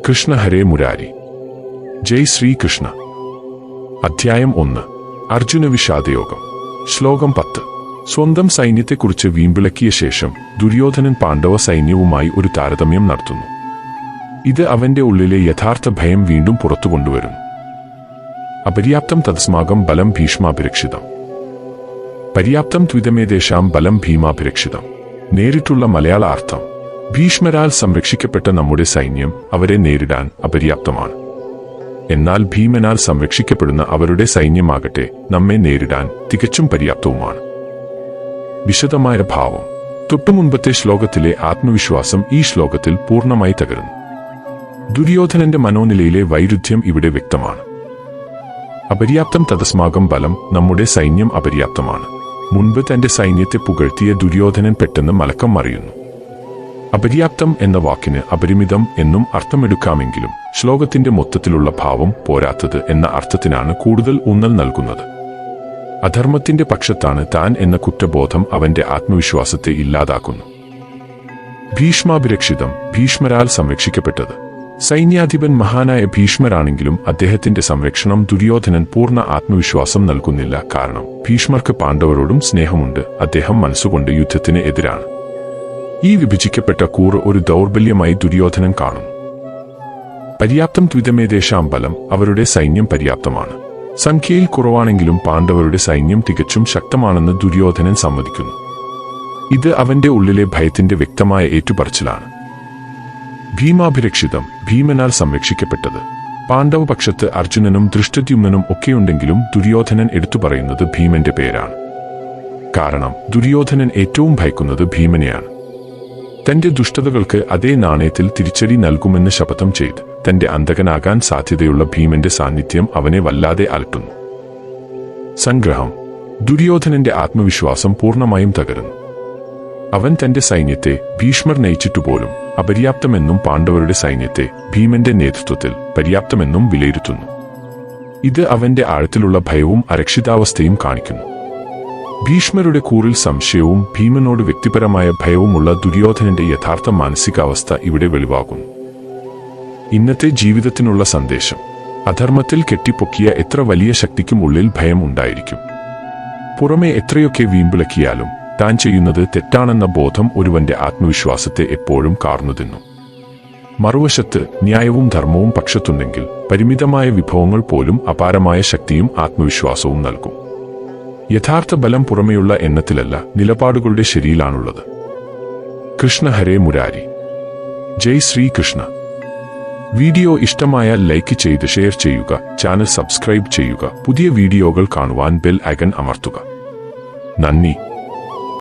കൃഷ്ണ ഹരേ മുരാരി. ജയ് ശ്രീകൃഷ്ണ. അധ്യായം ഒന്ന്. അർജുന വിഷാദയോഗം. ശ്ലോകം പത്ത്. സ്വന്തം സൈന്യത്തെക്കുറിച്ച് വീമ്പിളക്കിയ ശേഷം ദുര്യോധനൻ പാണ്ഡവ സൈന്യവുമായി ഒരു താരതമ്യം നടത്തുന്നു. ഇത് അവന്റെ ഉള്ളിലെ യഥാർത്ഥ ഭയം വീണ്ടും പുറത്തു കൊണ്ടുവരുന്നു. അപര്യാപ്തം തത്സ്മാകം ബലം ഭീഷ്മാഭിരക്ഷിതം. പര്യാപ്തം ത്വിതമേദേശാം ബലം ഭീമാഭിരക്ഷിതം. നേരിട്ടുള്ള മലയാള അർത്ഥം. ഭീഷ്മരാൽ സംരക്ഷിക്കപ്പെട്ട നമ്മുടെ സൈന്യം അവരെ നേരിടാൻ അപര്യാപ്തമാണ്. എന്നാൽ ഭീമനാൽ സംരക്ഷിക്കപ്പെടുന്ന അവരുടെ സൈന്യമാകട്ടെ നമ്മെ നേരിടാൻ തികച്ചും പര്യാപ്തവുമാണ്. വിശദമായ ഭാവം. തൊട്ടുമുൻപത്തെ ശ്ലോകത്തിലെ ആത്മവിശ്വാസം ഈ ശ്ലോകത്തിൽ പൂർണമായി തകരുന്നു. ദുര്യോധനന്റെ മനോനിലയിലെ വൈരുദ്ധ്യം ഇവിടെ വ്യക്തമാണ്. അപര്യാപ്തം തതസ്മാകം ബലം നമ്മുടെ സൈന്യം അപര്യാപ്തമാണ്. മുൻപ് തന്റെ സൈന്യത്തെ പുകഴ്ത്തിയ ദുര്യോധനൻ പെട്ടെന്ന് മലക്കം മറിയുന്നു. അപര്യാപ്തം എന്ന വാക്കിന് അപരിമിതം എന്നും അർത്ഥമെടുക്കാമെങ്കിലും ശ്ലോകത്തിന്റെ മൊത്തത്തിലുള്ള ഭാവം പോരാത്തത് എന്ന അർത്ഥത്തിനാണ് കൂടുതൽ ഊന്നൽ നൽകുന്നത്. അധർമ്മത്തിന്റെ പക്ഷത്താണ് താൻ എന്ന കുറ്റബോധം അവന്റെ ആത്മവിശ്വാസത്തെ ഇല്ലാതാക്കുന്നു. ഭീഷ്മാഭിരക്ഷിതം ഭീഷ്മരാൽ സംരക്ഷിക്കപ്പെട്ടത്. സൈന്യാധിപൻ മഹാനായ ഭീഷ്മരാണെങ്കിലും അദ്ദേഹത്തിന്റെ സംരക്ഷണം ദുര്യോധനൻ പൂർണ ആത്മവിശ്വാസം നൽകുന്നില്ല. കാരണം ഭീഷ്മർക്ക് പാണ്ഡവരോടും സ്നേഹമുണ്ട്. അദ്ദേഹം മനസ്സുകൊണ്ട് യുദ്ധത്തിന് എതിരാണ്. ഈ വിഭജിക്കപ്പെട്ട കൂറ് ഒരു ദൗർബല്യമായി ദുര്യോധനൻ കാണും. പര്യാപ്തം ദ്വിതമേദേശാം ബലം അവരുടെ സൈന്യം പര്യാപ്തമാണ്. സംഖ്യയിൽ കുറവാണെങ്കിലും പാണ്ഡവരുടെ സൈന്യം തികച്ചും ശക്തമാണെന്ന് ദുര്യോധനൻ സമ്മതിക്കുന്നു. ഇത് അവന്റെ ഉള്ളിലെ ഭയത്തിന്റെ വ്യക്തമായ ഏറ്റുപറച്ചിലാണ്. ഭീമാഭിരക്ഷിതം ഭീമനാൽ സംരക്ഷിക്കപ്പെട്ടത്. പാണ്ഡവപക്ഷത്ത് അർജുനനും ദൃഷ്ടദ്യുമ്നനും ഒക്കെയുണ്ടെങ്കിലും ദുര്യോധനൻ എടുത്തു പറയുന്നത് ഭീമന്റെ പേരാണ്. കാരണം ദുര്യോധനൻ ഏറ്റവും ഭയക്കുന്നത് ഭീമനെയാണ്. തന്റെ ദുഷ്ടതകൾക്ക് അതേ നാണയത്തിൽ തിരിച്ചടി നൽകുമെന്ന് ശപഥം ചെയ്ത്. തന്റെ അന്തകനാകാൻ സാധ്യതയുള്ള ഭീമന്റെ സാന്നിധ്യം അവനെ വല്ലാതെ അലട്ടുന്നു. സംഗ്രഹം. ദുര്യോധനന്റെ ആത്മവിശ്വാസം പൂർണമായും തകരുന്നു. അവൻ തന്റെ സൈന്യത്തെ ഭീഷ്മർ നയിച്ചിട്ടുപോലും അപര്യാപ്തമെന്നും പാണ്ഡവരുടെ സൈന്യത്തെ ഭീമന്റെ നേതൃത്വത്തിൽ പര്യാപ്തമെന്നും വിലയിരുത്തുന്നു. ഇത് അവന്റെ ആഴത്തിലുള്ള ഭയവും അരക്ഷിതാവസ്ഥയും കാണിക്കുന്നു. ഭീഷ്മരുടെ കൂറിൽ സംശയവും ഭീമനോട് വ്യക്തിപരമായ ഭയവുമുള്ള ദുര്യോധനന്റെ യഥാർത്ഥ മാനസികാവസ്ഥ ഇവിടെ വെളിവാകുന്നു. ഇന്നത്തെ ജീവിതത്തിനുള്ള സന്ദേശം. അധർമ്മത്തിൽ കെട്ടിപ്പൊക്കിയ എത്ര വലിയ ശക്തിക്കും ഉള്ളിൽ ഭയം ഉണ്ടായിരിക്കും. പുറമെ എത്രയൊക്കെ വീമ്പിളക്കിയാലും താൻ ചെയ്യുന്നത് തെറ്റാണെന്ന ബോധം ഒരുവന്റെ ആത്മവിശ്വാസത്തെ എപ്പോഴും കാർന്നുതിന്നു മറുവശത്ത് ന്യായവും ധർമ്മവും പക്ഷത്തുണ്ടെങ്കിൽ പരിമിതമായ വിഭവങ്ങൾ പോലും അപാരമായ ശക്തിയും ആത്മവിശ്വാസവും നൽകും. യഥാർത്ഥ ബലം പുറമെയുള്ള എണ്ണത്തിലല്ല നിലപാടുകളുടെ ശരിയിലാണുള്ളത്. കൃഷ്ണ ഹരേ മുരാരി. ജയ് ശ്രീകൃഷ്ണ. വീഡിയോ ഇഷ്ടമായ ലൈക്ക് ചെയ്ത് ഷെയർ ചെയ്യുക ചാനൽ സബ്സ്ക്രൈബ് ചെയ്യുക പുതിയ വീഡിയോകൾ കാണുവാൻ ബെൽ ഐക്കൺ അമർത്തുക. നന്ദി.